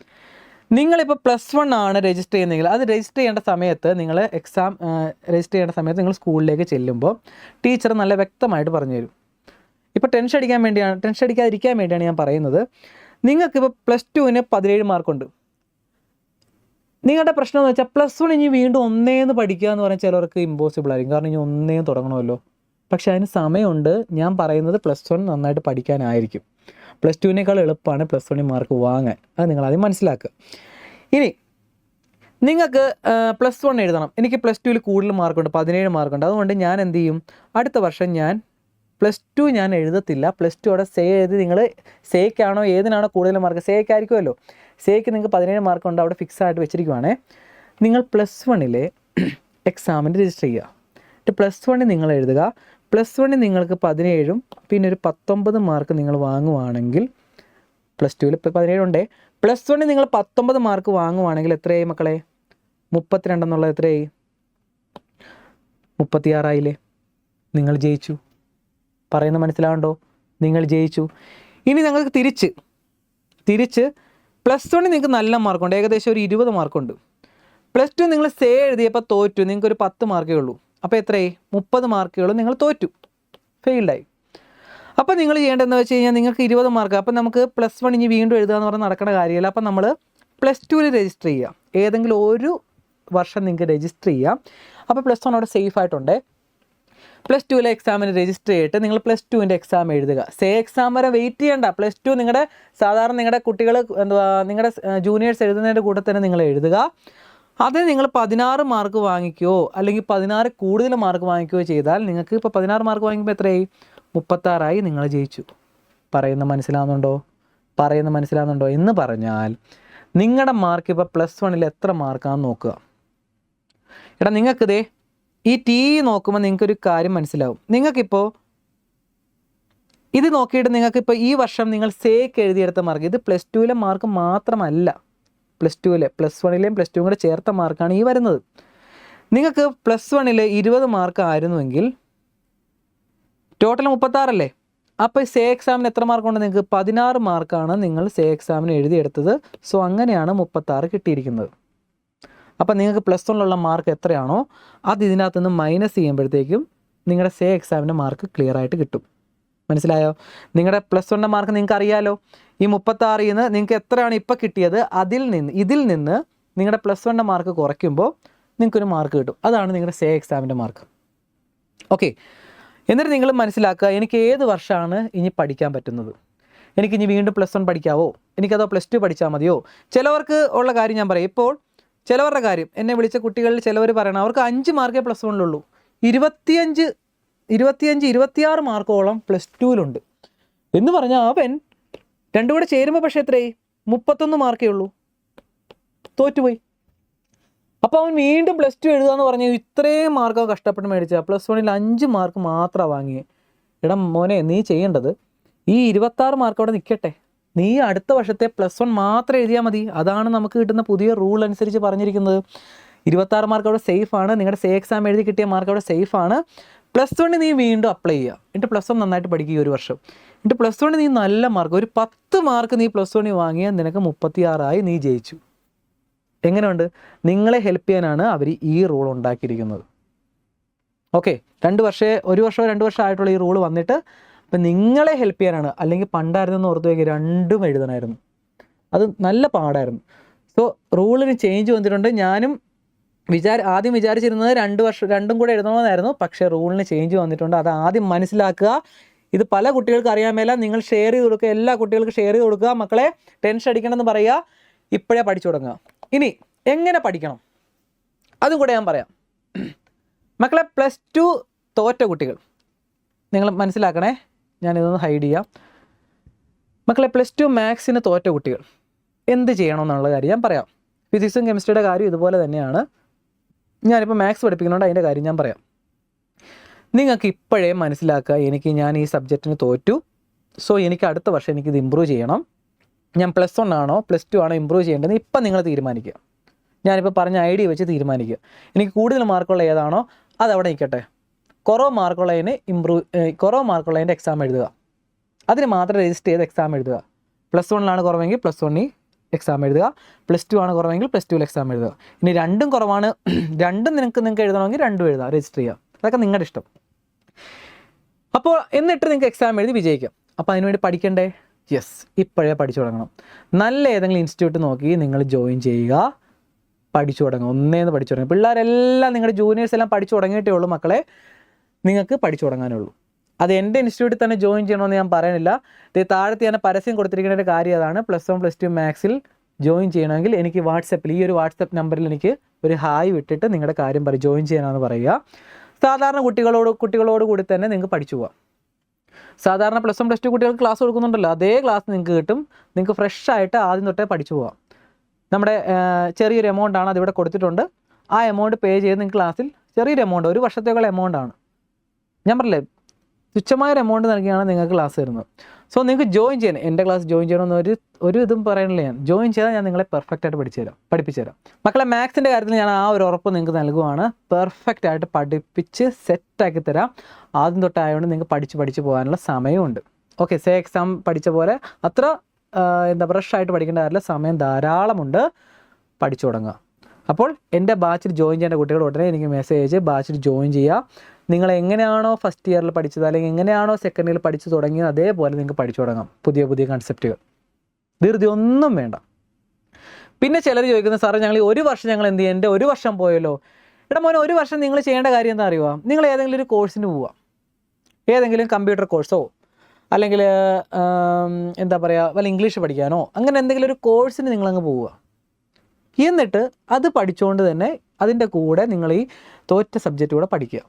നിങ്ങളിപ്പോൾ പ്ലസ് വൺ ആണ് രജിസ്റ്റർ ചെയ്യുന്നതെങ്കിൽ അത് രജിസ്റ്റർ ചെയ്യേണ്ട സമയത്ത് നിങ്ങൾ എക്സാം രജിസ്റ്റർ ചെയ്യേണ്ട സമയത്ത് നിങ്ങൾ സ്കൂളിലേക്ക് ചെല്ലുമ്പോൾ ടീച്ചർ നല്ല വ്യക്തമായിട്ട് പറഞ്ഞു തരും. ഇപ്പോൾ ടെൻഷൻ അടിക്കാൻ വേണ്ടിയാണ് ടെൻഷൻ അടിക്കാതിരിക്കാൻ വേണ്ടിയാണ് ഞാൻ പറയുന്നത്. നിങ്ങൾക്കിപ്പോൾ പ്ലസ് ടുവിന് പതിനേഴ് മാർക്കുണ്ട് നിങ്ങളുടെ പ്രശ്നം എന്ന് വെച്ചാൽ പ്ലസ് വൺ ഇനി വീണ്ടും ഒന്നേന്ന് പഠിക്കുക എന്ന് പറഞ്ഞാൽ ചിലർക്ക് ഇമ്പോസിബിൾ ആയിരിക്കും. കാരണം ഇനി ഒന്നേന്ന് തുടങ്ങണമല്ലോ. പക്ഷേ അതിന് സമയമുണ്ട്. ഞാൻ പറയുന്നത് പ്ലസ് വൺ നന്നായിട്ട് പഠിക്കാനായിരിക്കും. പ്ലസ് ടുവിനേക്കാൾ എളുപ്പമാണ് പ്ലസ് വണ്ണിൽ മാർക്ക് വാങ്ങാൻ. അത് നിങ്ങൾ ആദ്യം മനസ്സിലാക്കുക. ഇനി നിങ്ങൾക്ക് പ്ലസ് വൺ എഴുതണം. എനിക്ക് പ്ലസ് ടുവിൽ കൂടുതൽ മാർക്കുണ്ട് പതിനേഴ് മാർക്കുണ്ട് അതുകൊണ്ട് ഞാൻ എന്ത് ചെയ്യും? അടുത്ത വർഷം ഞാൻ പ്ലസ് ടു ഞാൻ എഴുതത്തില്ല. പ്ലസ് ടു അവിടെ സേ എഴുതി നിങ്ങൾ സേക്കാണോ ഏതിനാണോ കൂടുതൽ മാർക്ക് സേക്ക് സേക്ക് നിങ്ങൾക്ക് പതിനേഴ് മാർക്ക് ഉണ്ട് അവിടെ ഫിക്സ് ആയിട്ട് വെച്ചിരിക്കുവാണേ. നിങ്ങൾ പ്ലസ് വണ്ണിലെ എക്സാമിന് രജിസ്റ്റർ ചെയ്യുക. എന്നിട്ട് പ്ലസ് വണ്ണിൽ നിങ്ങൾ എഴുതുക. പ്ലസ് വണ്ണിൽ നിങ്ങൾക്ക് പതിനേഴും പിന്നെ ഒരു പത്തൊമ്പത് മാർക്ക് നിങ്ങൾ വാങ്ങുവാണെങ്കിൽ പ്ലസ് ടുവിൽ ഇപ്പോൾ പതിനേഴുണ്ടേ പ്ലസ് വണ്ണിൽ നിങ്ങൾ പത്തൊമ്പത് മാർക്ക് വാങ്ങുവാണെങ്കിൽ എത്രയായി മക്കളെ? മുപ്പത്തിരണ്ടെന്നുള്ളത് എത്രയായി? മുപ്പത്തിയാറായില്ലേ? നിങ്ങൾ ജയിച്ചു. പറയുന്ന മനസ്സിലാവുണ്ടോ? നിങ്ങൾ ജയിച്ചു. ഇനി നിങ്ങൾക്ക് തിരിച്ച് തിരിച്ച് പ്ലസ് വണ്ണിൽ നിങ്ങൾക്ക് നല്ല മാർക്കുണ്ട്. ഏകദേശം ഒരു ഇരുപത് മാർക്കുണ്ട്. പ്ലസ് ടു നിങ്ങൾ സേ എഴുതിയപ്പോൾ തോറ്റു. നിങ്ങൾക്ക് ഒരു പത്ത് മാർക്കേ ഉള്ളൂ. അപ്പോൾ എത്രയായി? മുപ്പത് മാർക്കേ ഉള്ളൂ നിങ്ങൾ തോറ്റു. ഫെയിൽഡായി. അപ്പോൾ നിങ്ങൾ ചെയ്യേണ്ടതെന്ന് വെച്ച് കഴിഞ്ഞാൽ നിങ്ങൾക്ക് ഇരുപത് മാർക്ക്. അപ്പോൾ നമുക്ക് പ്ലസ് വൺ ഇനി വീണ്ടും എഴുതുക എന്ന് പറഞ്ഞാൽ നടക്കുന്ന കാര്യമല്ല. അപ്പോൾ നമ്മൾ പ്ലസ് ടുവിൽ രജിസ്റ്റർ ചെയ്യുക. ഏതെങ്കിലും ഒരു വർഷം നിങ്ങൾക്ക് രജിസ്റ്റർ ചെയ്യാം. അപ്പോൾ പ്ലസ് വൺ അവിടെ സേഫ് ആയിട്ടുണ്ട്. പ്ലസ് ടുവിലെ എക്സാമിന് രജിസ്റ്റർ ചെയ്തിട്ട് നിങ്ങൾ പ്ലസ് ടുവിന്റെ എക്സാം എഴുതുക. സേ എക്സാം വരെ വെയിറ്റ് ചെയ്യണ്ട. പ്ലസ് ടു നിങ്ങളുടെ സാധാരണ നിങ്ങളുടെ കുട്ടികൾ എന്തുവാ നിങ്ങളുടെ ജൂനിയേഴ്സ് എഴുതുന്നതിന്റെ കൂടെ തന്നെ നിങ്ങൾ എഴുതുക. അത് നിങ്ങൾ പതിനാറ് മാർക്ക് വാങ്ങിക്കുകയോ അല്ലെങ്കിൽ പതിനാറ് കൂടുതൽ മാർക്ക് വാങ്ങിക്കുകയോ ചെയ്താൽ നിങ്ങൾക്ക് ഇപ്പോൾ പതിനാറ് മാർക്ക് വാങ്ങിക്കുമ്പോൾ എത്രയായി? മുപ്പത്താറായി നിങ്ങൾ ജയിച്ചു. പറയുന്ന മനസ്സിലാവുന്നുണ്ടോ? പറയുന്ന മനസ്സിലാവുന്നുണ്ടോ? എന്ന് പറഞ്ഞാൽ നിങ്ങളുടെ മാർക്ക് ഇപ്പോൾ പ്ലസ് വണ്ണിൽ എത്ര മാർക്കാണെന്ന് നോക്കുക. എടാ നിങ്ങൾക്കിതേ ഈ ടി നോക്കുമ്പോൾ നിങ്ങൾക്കൊരു കാര്യം മനസ്സിലാവും. നിങ്ങൾക്കിപ്പോൾ ഇത് നോക്കിയിട്ട് നിങ്ങൾക്കിപ്പോൾ ഈ വർഷം നിങ്ങൾ സേക്ക് എഴുതിയെടുത്ത മാർക്ക് ഇത് പ്ലസ് ടുവിലെ മാർക്ക് മാത്രമല്ല. പ്ലസ് ടുവിലെ പ്ലസ് വണ്ണിലെയും പ്ലസ് ടുവും കൂടെ ചേർത്ത മാർക്കാണ് ഈ വരുന്നത്. നിങ്ങൾക്ക് പ്ലസ് വണ്ണിൽ ഇരുപത് മാർക്ക് ആയിരുന്നുവെങ്കിൽ ടോട്ടൽ മുപ്പത്താറല്ലേ അപ്പോൾ സേ എക്സാമിന് എത്ര മാർക്കുണ്ട് നിങ്ങൾക്ക്? പതിനാറ് മാർക്കാണ് നിങ്ങൾ സേ എക്സാമിന് എഴുതിയെടുത്തത്. സോ അങ്ങനെയാണ് മുപ്പത്താറ് കിട്ടിയിരിക്കുന്നത്. അപ്പോൾ നിങ്ങൾക്ക് പ്ലസ് വണ്ണിലുള്ള മാർക്ക് എത്രയാണോ അത് ഇതിനകത്ത് നിന്ന് മൈനസ് ചെയ്യുമ്പോഴത്തേക്കും നിങ്ങളുടെ സേ എക്സാമിന്റെ മാർക്ക് ക്ലിയർ ആയിട്ട് കിട്ടും. മനസ്സിലായോ? നിങ്ങളുടെ പ്ലസ് വണ്ണിന്റെ മാർക്ക് നിങ്ങൾക്ക് അറിയാലോ ഈ മുപ്പത്താറിൽ നിന്ന് നിങ്ങൾക്ക് എത്രയാണ് ഇപ്പോൾ കിട്ടിയത്? അതിൽ നിന്ന് ഇതിൽ നിന്ന് നിങ്ങളുടെ പ്ലസ് വണ്ണിന്റെ മാർക്ക് കുറയ്ക്കുമ്പോൾ നിങ്ങൾക്കൊരു മാർക്ക് കിട്ടും. അതാണ് നിങ്ങളുടെ സേ എക്സാമിന്റെ മാർക്ക് ഓക്കെ എന്നിട്ട് നിങ്ങൾ മനസ്സിലാക്കുക എനിക്ക് ഏത് വർഷമാണ് ഇനി പഠിക്കാൻ പറ്റുന്നത്? എനിക്ക് ഇനി വീണ്ടും പ്ലസ് വൺ പഠിക്കാവോ? എനിക്കതോ പ്ലസ് ടു പഠിച്ചാൽ മതിയോ? ചിലവർക്ക് ഉള്ള കാര്യം ഞാൻ പറയാം. ഇപ്പോൾ ചിലവരുടെ കാര്യം. എന്നെ വിളിച്ച കുട്ടികളിൽ ചിലവർ പറയണം അവർക്ക് അഞ്ച് മാർക്കേ പ്ലസ് വണ്ണിലുള്ളൂ ഇരുപത്തിയഞ്ച് ഇരുപത്തിയഞ്ച് ഇരുപത്തിയാറ് മാർക്കോളം പ്ലസ് ടുവിലുണ്ട് എന്ന് പറഞ്ഞാൽ അവൻ രണ്ടും കൂടെ ചേരുമ്പോൾ പക്ഷേ എത്രയായി? മുപ്പത്തൊന്ന് മാർക്കേ ഉള്ളൂ. തോറ്റുപോയി. അപ്പോൾ അവൻ വീണ്ടും പ്ലസ് ടു എഴുതുക എന്ന് പറഞ്ഞാൽ ഇത്രയും മാർക്ക് കഷ്ടപ്പെട്ട് മേടിച്ച പ്ലസ് വണ്ണിൽ അഞ്ച് മാർക്ക് മാത്രമാണ് വാങ്ങിയത് എടാ മോനെ നീ ചെയ്യേണ്ടത് ഈ ഇരുപത്താറ് മാർക്ക് അവിടെ നിൽക്കട്ടെ നീ അടുത്ത വർഷത്തെ പ്ലസ് വൺ മാത്രം എഴുതിയാൽ മതി. അതാണ് നമുക്ക് കിട്ടുന്ന പുതിയ റൂൾ അനുസരിച്ച് പറഞ്ഞിരിക്കുന്നത്. ഇരുപത്താറ് മാർക്ക് അവിടെ സേഫ് ആണ്. നിങ്ങളുടെ സേ എക്സാം എഴുതി കിട്ടിയ മാർക്ക് അവിടെ സേഫ് ആണ്. പ്ലസ് വണ്ണിൽ നീ വീണ്ടും അപ്ലൈ ചെയ്യുക എന്നിട്ട് പ്ലസ് വൺ നന്നായിട്ട് പഠിക്കുക ഒരു വർഷം. എന്നിട്ട് പ്ലസ് വണ്ണിൽ നീ നല്ല മാർക്ക് ഒരു പത്ത് മാർക്ക് നീ പ്ലസ് വണ്ണിൽ വാങ്ങിയാൽ നിനക്ക് മുപ്പത്തിയാറായി നീ ജയിച്ചു. എങ്ങനെയുണ്ട്? നിങ്ങളെ ഹെൽപ്പ് ചെയ്യാനാണ് അവർ ഈ റൂൾ ഉണ്ടാക്കിയിരിക്കുന്നത്. ഓക്കെ രണ്ട് വർഷമേ ഒരു വർഷമോ രണ്ട് വർഷം ആയിട്ടുള്ള ഈ റൂൾ വന്നിട്ട് അപ്പം നിങ്ങളെ ഹെൽപ്പ് ചെയ്യാനാണ്. അല്ലെങ്കിൽ പണ്ടായിരുന്നെന്ന് ഓർത്ത് വെക്കുക രണ്ടും എഴുതണമായിരുന്നു. അത് നല്ല പാടായിരുന്നു. സോ റൂളിന് ചേഞ്ച് വന്നിട്ടുണ്ട്. ഞാനും വിചാര ആദ്യം വിചാരിച്ചിരുന്നത് രണ്ട് വർഷം രണ്ടും കൂടെ എഴുതണമെന്നായിരുന്നു പക്ഷേ റൂളിന് ചേഞ്ച് വന്നിട്ടുണ്ട്. അത് ആദ്യം മനസ്സിലാക്കുക. ഇത് പല കുട്ടികൾക്ക് അറിയാൻ മേല. നിങ്ങൾ ഷെയർ ചെയ്ത് കൊടുക്കുക. എല്ലാ കുട്ടികൾക്കും ഷെയർ ചെയ്ത് കൊടുക്കുക. മക്കളെ ടെൻഷൻ അടിക്കണമെന്ന് പറയുക. ഇപ്പോഴേ പഠിച്ചു തുടങ്ങുക. ഇനി എങ്ങനെ പഠിക്കണം? അതും കൂടെ ഞാൻ പറയാം. മക്കളെ പ്ലസ് ടു തോറ്റ കുട്ടികൾ. നിങ്ങൾ മനസ്സിലാക്കണേ? ഞാനിതൊന്ന് ഹൈഡ് ചെയ്യാം. മക്കളെ പ്ലസ് ടു മാത്സിന് തോറ്റ കുട്ടികൾ. എന്ത് ചെയ്യണമെന്നുള്ള കാര്യം ഞാൻ പറയാം. ഫിസിക്സും കെമിസ്ട്രിയുടെ കാര്യം ഇതുപോലെ തന്നെയാണ്. ഞാനിപ്പോൾ മാത്സ് പഠിപ്പിക്കുന്നതുകൊണ്ട് അതിന്റെ കാര്യം ഞാൻ പറയാം. നിങ്ങൾക്ക് ഇപ്പോഴേ മനസ്സിലാക്കുക എനിക്ക് ഞാൻ ഈ സബ്ജക്റ്റിന് തോറ്റു. സോ എനിക്ക് അടുത്ത വർഷം എനിക്കിത് ഇമ്പ്രൂവ് ചെയ്യണം. ഞാൻ പ്ലസ് വൺ ആണോ പ്ലസ് ടു ആണോ ഇമ്പ്രൂവ് ചെയ്യേണ്ടത് ഇപ്പം നിങ്ങൾ തീരുമാനിക്കുക. ഞാനിപ്പോൾ പറഞ്ഞ ഐഡിയ വെച്ച് തീരുമാനിക്കുക. എനിക്ക് കൂടുതൽ മാർക്കുള്ള ഏതാണോ അതവിടെ നിൽക്കട്ടെ. കുറവ് മാർക്കുള്ളതിന് ഇമ്പ്രൂവ് കുറവ് മാർക്കുള്ളതിന്റെ എക്സാം എഴുതുക. അതിന് മാത്രം രജിസ്റ്റർ ചെയ്ത് എക്സാം എഴുതുക. പ്ലസ് വണ്ണിലാണ് കുറവെങ്കിൽ പ്ലസ് വണ്ണിൽ എക്സാം എഴുതുക. പ്ലസ് ടു ആണ് കുറവെങ്കിൽ പ്ലസ് ടുവിൽ എക്സാം എഴുതുക. ഇനി രണ്ടും കുറവാണ് രണ്ടും നിനക്ക് നിങ്ങൾക്ക് എഴുതണമെങ്കിൽ രണ്ടും എഴുതുക രജിസ്റ്റർ ചെയ്യുക. അതൊക്കെ നിങ്ങളുടെ ഇഷ്ടം. അപ്പോൾ എന്നിട്ട് നിങ്ങൾക്ക് എക്സാം എഴുതി വിജയിക്കാം. അപ്പോൾ അതിനുവേണ്ടി പഠിക്കണ്ടേ? യെസ് ഇപ്പോഴേ പഠിച്ചു തുടങ്ങണം. നല്ല ഏതെങ്കിലും ഇൻസ്റ്റിറ്റ്യൂട്ട് നോക്കി നിങ്ങൾ ജോയിൻ ചെയ്യുക. പഠിച്ചു തുടങ്ങുക ഒന്നേന്ന് പഠിച്ചു തുടങ്ങുക പിള്ളേരെല്ലാം നിങ്ങളുടെ ജൂനിയേഴ്സ് എല്ലാം പഠിച്ചു തുടങ്ങിയിട്ടേ ഉള്ളൂ മക്കളെ. നിങ്ങൾക്ക് പഠിച്ചു തുടങ്ങാനുള്ളൂ അത് എന്റെ ഇൻസ്റ്റിറ്റ്യൂട്ടിൽ തന്നെ ജോയിൻ ചെയ്യണമെന്ന് ഞാൻ പറയുന്നില്ല. താഴത്ത് ഞാൻ പരസ്യം കൊടുത്തിരിക്കുന്ന ഒരു കാര്യം അതാണ്. പ്ലസ് വൺ പ്ലസ് ടു മാത്സിൽ ജോയിൻ ചെയ്യണമെങ്കിൽ എനിക്ക് വാട്സപ്പിൽ ഈ ഒരു വാട്സപ്പ് നമ്പറിൽ എനിക്ക് ഒരു ഹായ് വിട്ടിട്ട് നിങ്ങളുടെ കാര്യം പറയും ജോയിൻ ചെയ്യണമെന്ന് പറയുക. സാധാരണ കുട്ടികളോട് കുട്ടികളോട് കൂടി തന്നെ നിങ്ങൾക്ക് പഠിച്ചു പോവാം. സാധാരണ പ്ലസ് വൺ പ്ലസ് ടു കുട്ടികൾക്ക് ക്ലാസ് കൊടുക്കുന്നുണ്ടല്ലോ. അതേ ക്ലാസ് നിങ്ങൾക്ക് കിട്ടും. നിങ്ങൾക്ക് ഫ്രഷ് ആയിട്ട് ആദ്യം തൊട്ടേ പഠിച്ചു പോവാം. നമ്മുടെ ചെറിയൊരു എമൗണ്ട് ആണ് അതിവിടെ കൊടുത്തിട്ടുണ്ട്. ആ എമൗണ്ട് പേ ചെയ്ത് നിങ്ങൾക്ക് ക്ലാസ്സിൽ ചെറിയൊരു എമൗണ്ട് ഒരു വർഷത്തേക്കുള്ള എമൗണ്ട് ആണ്. ഞാൻ പറഞ്ഞില്ലേ തുച്ഛമായ ഒരു എമൗണ്ട് നൽകിയാണ് നിങ്ങൾക്ക് ക്ലാസ് തരുന്നത്. സോ നിങ്ങൾക്ക് ജോയിൻ ചെയ്യാൻ എന്റെ ക്ലാസ് ജോയിൻ ചെയ്യണമെന്ന് ഒരു ഒരു ഇതും പറയണില്ല ഞാൻ. ജോയിൻ ചെയ്താൽ ഞാൻ നിങ്ങളെ പെർഫെക്റ്റ് ആയിട്ട് പഠിച്ചു തരാം പഠിപ്പിച്ചു തരാം. മക്കളെ മാത്സിന്റെ കാര്യത്തിൽ ഞാൻ ആ ഒരു ഉറപ്പ് നിങ്ങൾക്ക് നൽകുവാണ്. പെർഫെക്റ്റ് ആയിട്ട് പഠിപ്പിച്ച് സെറ്റാക്കി തരാം. ആദ്യം തൊട്ടായതുകൊണ്ട് നിങ്ങൾക്ക് പഠിച്ച് പഠിച്ച് പോകാനുള്ള സമയമുണ്ട്. ഓക്കെ സേ എക്സാം പഠിച്ച പോലെ അത്ര എന്താ ഫ്രഷ് ആയിട്ട് പഠിക്കേണ്ട കാര്യമില്ല. സമയം ധാരാളമുണ്ട്. പഠിച്ചു തുടങ്ങുക. അപ്പോൾ എന്റെ ബാച്ചിൽ ജോയിൻ ചെയ്യേണ്ട കുട്ടികൾ ഉടനെ എനിക്ക് മെസ്സേജ് ബാച്ചിൽ ജോയിൻ ചെയ്യുക. നിങ്ങൾ എങ്ങനെയാണോ ഫസ്റ്റ് ഇയറിൽ പഠിച്ചത് അല്ലെങ്കിൽ എങ്ങനെയാണോ സെക്കൻഡ് ഇയറിൽ പഠിച്ചു തുടങ്ങിയത് അതേപോലെ നിങ്ങൾക്ക് പഠിച്ചു തുടങ്ങാം. പുതിയ പുതിയ കൺസെപ്റ്റുകൾ ധൃതി ഒന്നും വേണ്ട. പിന്നെ ചിലർ ചോദിക്കുന്ന സാറേ ഞങ്ങൾ ഒരു വർഷം ഞങ്ങൾ എന്ത് ചെയ്യും? എന്റെ ഒരു വർഷം പോയല്ലോ. എടാ മോനെ ഒരു വർഷം നിങ്ങൾ ചെയ്യേണ്ട കാര്യം എന്താ അറിയുക നിങ്ങൾ ഏതെങ്കിലും ഒരു കോഴ്സിന് പോവുക. ഏതെങ്കിലും കമ്പ്യൂട്ടർ കോഴ്സോ അല്ലെങ്കിൽ എന്താ പറയുക വല്ല ഇംഗ്ലീഷ് പഠിക്കാനോ അങ്ങനെ എന്തെങ്കിലും ഒരു കോഴ്സിന് നിങ്ങളങ്ങ് പോവുക. എന്നിട്ട് അത് പഠിച്ചുകൊണ്ട് തന്നെ അതിന്റെ കൂടെ നിങ്ങൾ ഈ തോറ്റ സബ്ജക്റ്റ് കൂടെ പഠിക്കുക.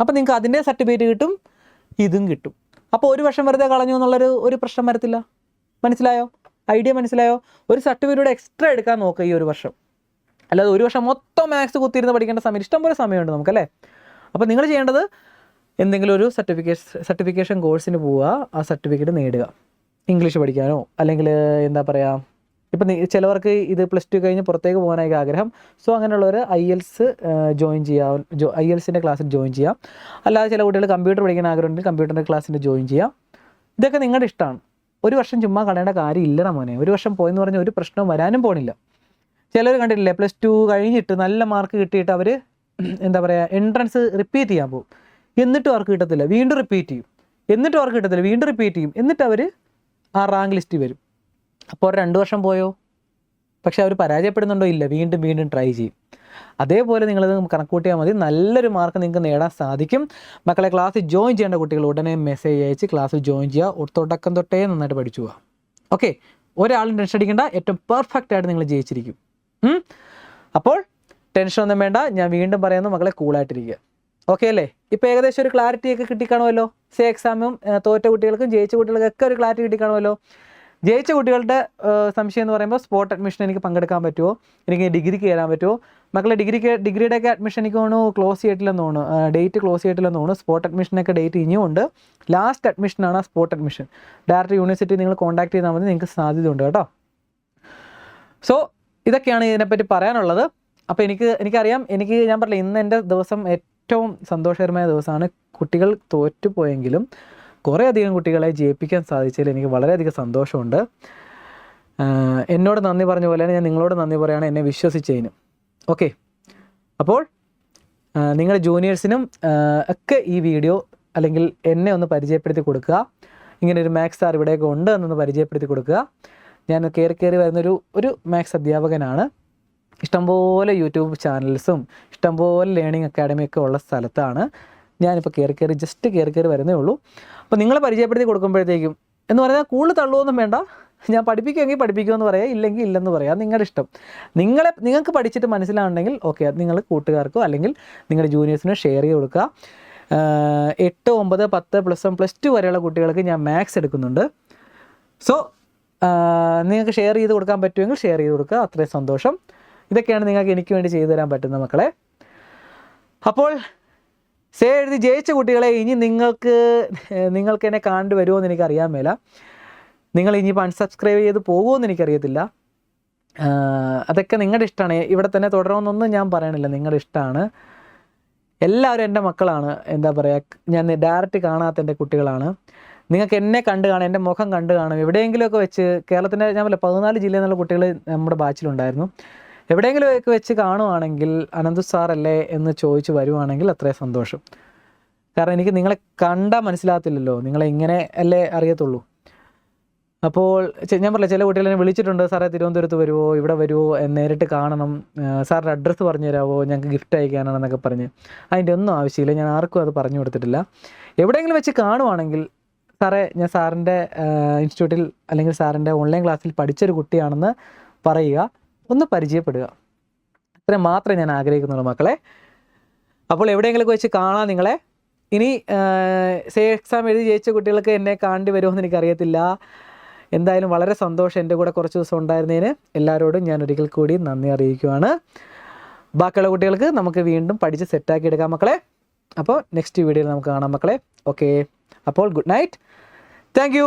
അപ്പോൾ നിങ്ങൾക്ക് അതിന്റെ സർട്ടിഫിക്കറ്റ് കിട്ടും ഇതും കിട്ടും. അപ്പോൾ ഒരു വർഷം വെറുതെ കളഞ്ഞു എന്നുള്ളൊരു ഒരു പ്രശ്നം വരത്തില്ല. മനസ്സിലായോ? ഐഡിയ മനസ്സിലായോ? ഒരു സർട്ടിഫിക്കറ്റ് എക്സ്ട്രാ എടുക്കാൻ നോക്കുക ഈ ഒരു വർഷം. അല്ലാതെ ഒരു വർഷം മൊത്തം മാത്സ് കുത്തിയിരുന്ന് പഠിക്കേണ്ട സമയം ഇഷ്ടംപോലെ സമയമുണ്ട് നമുക്കല്ലേ? അപ്പോൾ നിങ്ങൾ ചെയ്യേണ്ടത് എന്തെങ്കിലും ഒരു സർട്ടിഫിക്കേഷൻ സർട്ടിഫിക്കേഷൻ കോഴ്സിന് പോവുക ആ സർട്ടിഫിക്കറ്റ് നേടുക. ഇംഗ്ലീഷ് പഠിക്കാനോ അല്ലെങ്കിൽ എന്താ പറയുക ഇപ്പം ചിലവർക്ക് ഇത് പ്ലസ് ടു കഴിഞ്ഞ് പുറത്തേക്ക് പോകാനായി ആഗ്രഹം. സോ അങ്ങനെയുള്ളവർ ഐ എൽസ് ജോയിൻ ചെയ്യാം ഐ എൽസിന്റെ ക്ലാസ്സിൽ ജോയിൻ ചെയ്യാം. അല്ലാതെ ചില കുട്ടികൾ കമ്പ്യൂട്ടർ പഠിക്കാൻ ആഗ്രഹമുണ്ടെങ്കിൽ കമ്പ്യൂട്ടറിന്റെ ക്ലാസ്സിന് ജോയിൻ ചെയ്യാം. ഇതൊക്കെ നിങ്ങളുടെ ഇഷ്ടമാണ് ഒരു വർഷം ചുമ്മാ കളയേണ്ട കാര്യം ഇല്ലടാ മോനെ. ഒരു വർഷം പോയെന്ന് പറഞ്ഞാൽ ഒരു പ്രശ്നവും വരാനും പോണില്ല. ചിലർ കണ്ടിട്ടില്ലേ പ്ലസ് ടു കഴിഞ്ഞിട്ട് നല്ല മാർക്ക് കിട്ടിയിട്ട് അവർ എന്താ പറയുക എൻട്രൻസ് റിപ്പീറ്റ് ചെയ്യാൻ പോകും. എന്നിട്ടും അവർക്ക് കിട്ടത്തില്ല. വീണ്ടും റിപ്പീറ്റ് ചെയ്യും. എന്നിട്ടും അവർക്ക് കിട്ടത്തില്ല. വീണ്ടും റിപ്പീറ്റ് ചെയ്യും. എന്നിട്ട് അവർ ആ റാങ്ക് ലിസ്റ്റ് വരും. അപ്പോൾ അവർ രണ്ട് വർഷം പോയോ? പക്ഷെ അവർ പരാജയപ്പെടുന്നുണ്ടോ? ഇല്ല. വീണ്ടും വീണ്ടും ട്രൈ ചെയ്യും. അതേപോലെ നിങ്ങളത് കണക്കൂട്ടിയാൽ മതി. നല്ലൊരു മാർക്ക് നിങ്ങൾക്ക് നേടാൻ സാധിക്കും. മക്കളെ ക്ലാസ്സിൽ ജോയിൻ ചെയ്യേണ്ട കുട്ടികൾ ഉടനെ മെസ്സേജ് അയച്ച് ക്ലാസ്സിൽ ജോയിൻ ചെയ്യുക. തുടക്കം തൊട്ടേ നന്നായിട്ട് പഠിച്ചു പോവുക. ഓക്കെ ഒരാളും ടെൻഷൻ അടിക്കേണ്ട. ഏറ്റവും പെർഫെക്റ്റ് ആയിട്ട് നിങ്ങൾ ജയിച്ചിരിക്കും. അപ്പോൾ ടെൻഷൻ ഒന്നും വേണ്ട. ഞാൻ വീണ്ടും പറയുന്നു മക്കളെ കൂളായിട്ടിരിക്കുക ഓക്കെ അല്ലേ? ഇപ്പോൾ ഏകദേശം ഒരു ക്ലാരിറ്റിയൊക്കെ കിട്ടിക്കാണുമല്ലോ സേ എക്സാമും തോറ്റ കുട്ടികൾക്കും ജയിച്ച കുട്ടികൾക്കൊക്കെ ഒരു ക്ലാരിറ്റി കിട്ടിക്കാണുമല്ലോ ജയിച്ച കുട്ടികളുടെ സംശയം എന്ന് പറയുമ്പോൾ സ്പോട്ട് അഡ്മിഷൻ എനിക്ക് പങ്കെടുക്കാൻ പറ്റുമോ എനിക്ക് ഡിഗ്രിക്ക് കയറാൻ പറ്റുമോ മക്കളെ ഡിഗ്രിക്ക് ഡിഗ്രിയുടെ ഒക്കെ അഡ്മിഷൻ എനിക്ക് തോന്നുന്നു ക്ലോസ് ചെയ്തിട്ടില്ലെന്ന് തോന്നുന്നു. ഡേറ്റ് ക്ലോസ് ചെയ്തിട്ടില്ലെന്ന് തോന്നുന്നു. സ്പോട്ട് അഡ്മിഷനൊക്കെ ഡേറ്റ് ഇനിയും ഉണ്ട്. ലാസ്റ്റ് അഡ്മിഷനാണ് ആ സ്പോട്ട് അഡ്മിഷൻ ഡയറക്റ്റ് യൂണിവേഴ്സിറ്റി നിങ്ങൾ കോൺടാക്ട് ചെയ്താൽ മതി. നിങ്ങൾക്ക് സാധ്യതയുണ്ട് കേട്ടോ. സോ ഇതൊക്കെയാണ് ഇതിനെപ്പറ്റി പറയാനുള്ളത്. അപ്പോൾ എനിക്ക് എനിക്കറിയാം. എനിക്ക് ഞാൻ പറഞ്ഞില്ല ഇന്ന് എന്റെ ദിവസം ഏറ്റവും സന്തോഷകരമായ ദിവസമാണ് കുട്ടികൾ തോറ്റുപോയെങ്കിലും. കുറേ അധികം കുട്ടികളെ ജയിപ്പിക്കാൻ സാധിച്ചതിൽ എനിക്ക് വളരെയധികം സന്തോഷമുണ്ട്. എന്നോട് നന്ദി പറഞ്ഞ പോലെ തന്നെ ഞാൻ നിങ്ങളോട് നന്ദി പറയുകയാണ് എന്നെ വിശ്വസിച്ചതിന്. ഓക്കെ. അപ്പോൾ നിങ്ങളുടെ ജൂനിയേഴ്സിനും ഒക്കെ ഈ വീഡിയോ അല്ലെങ്കിൽ എന്നെ ഒന്ന് പരിചയപ്പെടുത്തി കൊടുക്കുക. ഇങ്ങനെ ഒരു മാത്സ് സാർ ഇവിടെയൊക്കെ ഉണ്ട് എന്നൊന്ന് പരിചയപ്പെടുത്തി കൊടുക്കുക. ഞാൻ കയറി കയറി വരുന്നൊരു ഒരു മാത്സ് അധ്യാപകനാണ്. ഇഷ്ടംപോലെ യൂട്യൂബ് ചാനൽസും ഇഷ്ടംപോലെ ലേണിംഗ് അക്കാഡമി ഒക്കെ ഉള്ള സ്ഥലത്താണ്. ഞാനിപ്പോൾ കയറി കയറി ജസ്റ്റ് കയറി കയറി വരുന്നേ ഉള്ളൂ. അപ്പോൾ നിങ്ങളെ പരിചയപ്പെടുത്തി കൊടുക്കുമ്പോഴത്തേക്കും എന്ന് പറഞ്ഞാൽ കൂടുതൽ തള്ളുവൊന്നും വേണ്ട. ഞാൻ പഠിപ്പിക്കുമെങ്കിൽ പഠിപ്പിക്കുമെന്ന് പറയാം. ഇല്ലെങ്കിൽ ഇല്ലെന്ന് പറയാം. നിങ്ങളുടെ ഇഷ്ടം. നിങ്ങളെ നിങ്ങൾക്ക് പഠിച്ചിട്ട് മനസ്സിലാവുണ്ടെങ്കിൽ ഓക്കെ അത് നിങ്ങൾ കൂട്ടുകാർക്കോ അല്ലെങ്കിൽ നിങ്ങളുടെ ജൂനിയേഴ്സിനോ ഷെയർ ചെയ്ത് കൊടുക്കുക. എട്ട് ഒമ്പത് പത്ത് പ്ലസ് വൺ പ്ലസ് ടു വരെയുള്ള കുട്ടികൾക്ക് ഞാൻ മാത്സ് എടുക്കുന്നുണ്ട്. സോ നിങ്ങൾക്ക് ഷെയർ ചെയ്ത് കൊടുക്കാൻ പറ്റുമെങ്കിൽ ഷെയർ ചെയ്ത് കൊടുക്കുക. അത്രയും സന്തോഷം. ഇതൊക്കെയാണ് നിങ്ങൾക്ക് എനിക്ക് വേണ്ടി ചെയ്തു തരാൻ പറ്റുന്ന മക്കളെ. അപ്പോൾ സേ എഴുതി ജയിച്ച കുട്ടികളെ ഇനി നിങ്ങൾക്ക് നിങ്ങൾക്ക് എന്നെ കാണേണ്ടി വരുമോ എന്ന് എനിക്കറിയാൻ മേല. നിങ്ങൾ ഇനിയിപ്പോൾ അൺസബ്സ്ക്രൈബ് ചെയ്ത് പോകുമോ എന്ന് എനിക്കറിയത്തില്ല അതൊക്കെ നിങ്ങളുടെ ഇഷ്ടമാണ് ഇവിടെ തന്നെ തുടരണമെന്നൊന്നും ഞാൻ പറയണില്ല. നിങ്ങളുടെ ഇഷ്ടമാണ് എല്ലാവരും എന്റെ മക്കളാണ്. എന്താ പറയുക ഞാൻ ഡയറക്റ്റ് കാണാത്ത എന്റെ കുട്ടികളാണ്. നിങ്ങൾക്ക് എന്നെ കണ്ടു കാണും എന്റെ മുഖം കണ്ടു കാണും. എവിടെയെങ്കിലുമൊക്കെ വെച്ച് കേരളത്തിന്റെ ഞാൻ പറയാം പതിനാല് ജില്ലയിൽ നിന്നുള്ള കുട്ടികൾ നമ്മുടെ ബാച്ചിലുണ്ടായിരുന്നു എവിടെയെങ്കിലുമൊക്കെ വെച്ച് കാണുവാണെങ്കിൽ അനന്തു സാറല്ലേ എന്ന് ചോദിച്ച് വരുവാണെങ്കിൽ അത്രേ സന്തോഷം. കാരണം എനിക്ക് നിങ്ങളെ കണ്ടാൽ മനസ്സിലാകത്തില്ലല്ലോ. നിങ്ങളെ ഇങ്ങനെ അല്ലേ അറിയത്തുള്ളൂ. അപ്പോൾ ഞാൻ പറയാം ചില കുട്ടികളെ വിളിച്ചിട്ടുണ്ട് സാറേ തിരുവനന്തപുരത്ത് വരുമോ ഇവിടെ വരുമോ നേരിട്ട് കാണണം. സാറിന്റെ അഡ്രസ്സ് പറഞ്ഞു തരാമോ ഞങ്ങൾക്ക് ഗിഫ്റ്റ് അയക്കാനാണെന്നൊക്കെ പറഞ്ഞ്. അതിന്റെ ഒന്നും ആവശ്യമില്ല. ഞാൻ ആർക്കും അത് പറഞ്ഞു കൊടുത്തിട്ടില്ല. എവിടെയെങ്കിലും വെച്ച് കാണുവാണെങ്കിൽ സാറേ ഞാൻ സാറിന്റെ ഇൻസ്റ്റിറ്റ്യൂട്ടിൽ അല്ലെങ്കിൽ സാറിന്റെ ഓൺലൈൻ ക്ലാസ്സിൽ പഠിച്ചൊരു കുട്ടിയാണെന്ന് പറയുക. ഒന്ന് പരിചയപ്പെടുക. അത്ര മാത്രമേ ഞാൻ ആഗ്രഹിക്കുന്നുള്ളൂ മക്കളെ. അപ്പോൾ എവിടെയെങ്കിലും വെച്ച് കാണാം നിങ്ങളെ. ഇനി സേ എക്സാം എഴുതി ജയിച്ച കുട്ടികൾക്ക് എന്നെ കാണേണ്ടി വരുമെന്ന് എനിക്കറിയത്തില്ല. എന്തായാലും വളരെ സന്തോഷം എന്റെ കൂടെ കുറച്ച് ദിവസം ഉണ്ടായിരുന്നതിന്. എല്ലാവരോടും ഞാൻ ഒരിക്കൽ കൂടി നന്ദി അറിയിക്കുവാണ്. ബാക്കിയുള്ള കുട്ടികൾക്ക് നമുക്ക് വീണ്ടും പഠിച്ച് സെറ്റാക്കി എടുക്കാം മക്കളെ. അപ്പോൾ നെക്സ്റ്റ് വീഡിയോയിൽ നമുക്ക് കാണാം മക്കളെ. ഓക്കെ. അപ്പോൾ ഗുഡ് നൈറ്റ്. താങ്ക്